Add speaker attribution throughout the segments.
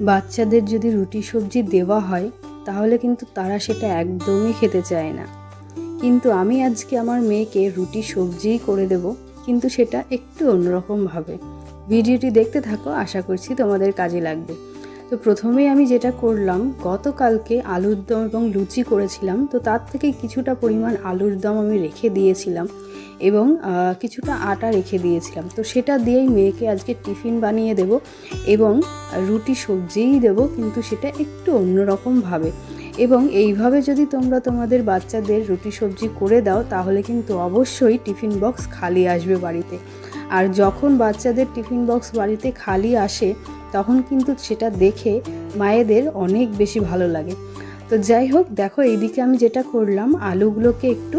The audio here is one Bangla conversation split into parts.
Speaker 1: বাচ্চাদের যদি রুটি সবজি দেওয়া হয়, তাহলে কিন্তু তারা সেটা একদমই খেতে চায় না। কিন্তু আমি আজকে আমার মেয়েকে রুটি সবজিই করে দেব, কিন্তু সেটা একটু অন্যরকমভাবে ভিডিওটি দেখতে থাকো, আশা করছি তোমাদের কাজে লাগবে। তো প্রথমেই আমি যেটা করলাম, গতকালকে আলুর দম এবং লুচি করেছিলাম, তো তার থেকে কিছুটা পরিমাণ আলুর দম আমি রেখে দিয়েছিলাম এবং কিছুটা আটা রেখে দিয়েছিলাম। তো সেটা দিয়েই মেয়েকে আজকে টিফিন বানিয়ে দেব এবং রুটি সবজিই দেব, কিন্তু সেটা একটু অন্যরকমভাবে। এবং এইভাবে যদি তোমরা তোমাদের বাচ্চাদের রুটি সবজি করে দাও, তাহলে কিন্তু অবশ্যই টিফিন বক্স খালি আসবে বাড়িতে। আর যখন বাচ্চাদের টিফিন বক্স বাড়িতে খালি আসে তখন কিন্তু সেটা দেখে মায়েদের অনেক বেশি ভালো লাগে। তো যাই হোক, দেখো এইদিকে আমি যেটা করলাম, আলুগুলোকে একটু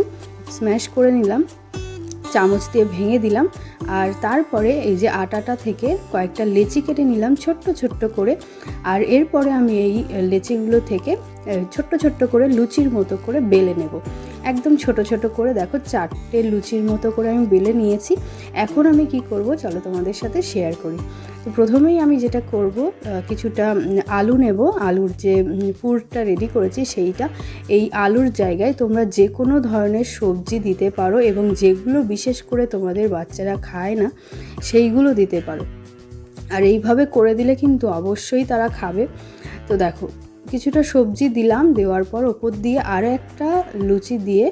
Speaker 1: স্ম্যাশ করে নিলাম, চামচ দিয়ে ভেঙে দিলাম, আর তারপরে এই যে আটাটা থেকে কয়েকটা লেচি কেটে নিলাম ছোট্ট ছোট্ট করে, আর এরপরে আমি এই লেচিগুলো থেকে ছোট্ট ছোট্ট করে লুচির মতো করে বেলে নেব। একদম ছোট ছোট করে, দেখো চারটে লুচির মতো করে আমি বেলে নিয়েছি। এখন আমি কি করব, চলো তোমাদের সাথে শেয়ার করি। তো প্রথমেই আমি যেটা করব কিছুটা আলু নেব। আলুর যে পুরটা রেডি করেছি সেইটা। এই আলুর জায়গায় তোমরা যে কোনো ধরনের সবজি দিতে পারো এবং যেগুলো বিশেষ করে তোমাদের বাচ্চারা খায় না, সেইগুলো দিতে পারো। আর এইভাবে করে দিলে কিন্তু অবশ্যই তারা খাবে। তো দেখো কিছুটা সবজি দিলাম, দেওয়ার পর ওপর দিয়ে আরও একটা লুচি দিয়ে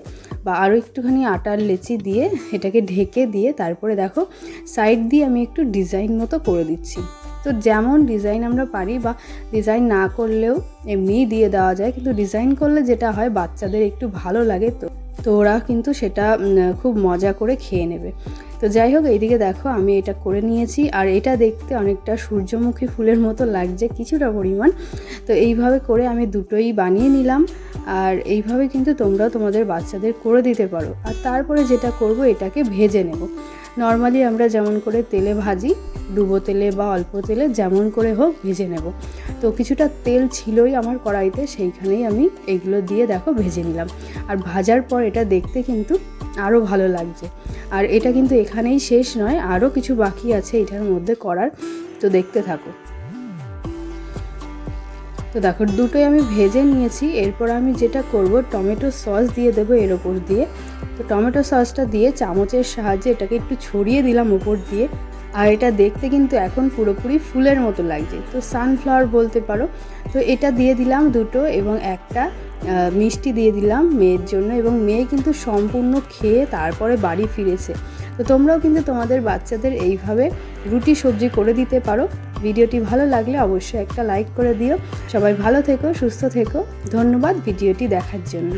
Speaker 1: বা আরও একটুখানি আটার লেচি দিয়ে এটাকে ঢেকে দিয়ে তারপরে দেখো সাইড দিয়ে আমি একটু ডিজাইন মতো করে দিচ্ছি। তো যেমন ডিজাইন আমরা পারি বা ডিজাইন না করলেও এমনিই দিয়ে দেওয়া যায়, কিন্তু ডিজাইন করলে যেটা হয় বাচ্চাদের একটু ভালো লাগে তো। তো ওরা কিন্তু সেটা খুব মজা করে খেয়ে নেবে। তো যাই হোক, এইদিকে দেখো আমি এটা করে নিয়েছি আর এটা দেখতে অনেকটা সূর্যমুখী ফুলের মতো লাগছে কিছুটা পরিমাণ। তো এইভাবে করে আমি দুটোই বানিয়ে নিলাম আর এইভাবে কিন্তু তোমরাও তোমাদের বাচ্চাদের করে দিতে পারো। আর তারপরে যেটা করব এটাকে ভেজে নেব। নর্মালি আমরা যেমন করে তেলে ভাজি, ডুবো তেলে বা অল্প তেলে যেমন করে হোক ভেজে নেব। তো কিছুটা তেল ছিলই আমার কড়াইতে, সেইখানেই আমি এগুলো দিয়ে দেখো ভেজে নিলাম। আর ভাজার পর এটা দেখতে কিন্তু আরও ভালো লাগছে। আর এটা কিন্তু এখানেই শেষ নয় আরও কিছু বাকি আছে এটার মধ্যে করার। তো দেখতে থাকো। তো দেখো, দুটোই আমি ভেজে নিয়েছি। এরপর আমি যেটা করব, টমেটো সস দিয়ে দেবো এর ওপর দিয়ে। তো টমেটো সসটা দিয়ে চামচের সাহায্যে এটাকে একটু ছড়িয়ে দিলাম ওপর দিয়ে। আর এটা দেখতে কিন্তু এখন পুরোপুরি ফুলের মতো লাগছে। তো সানফ্লাওয়ার বলতে পারো। তো এটা দিয়ে দিলাম দুটো এবং একটা মিষ্টি দিয়ে দিলাম মেয়ের জন্য এবং মেয়ে কিন্তু সম্পূর্ণ খেয়ে তারপরে বাড়ি ফিরেছে। তো তোমরাও কিন্তু তোমাদের বাচ্চাদের এইভাবে রুটি সবজি করে দিতে পারো। ভিডিওটি ভালো লাগলে অবশ্যই একটা লাইক করে দিও। সবাই ভালো থেকো, সুস্থ থেকো। ধন্যবাদ ভিডিওটি দেখার জন্য।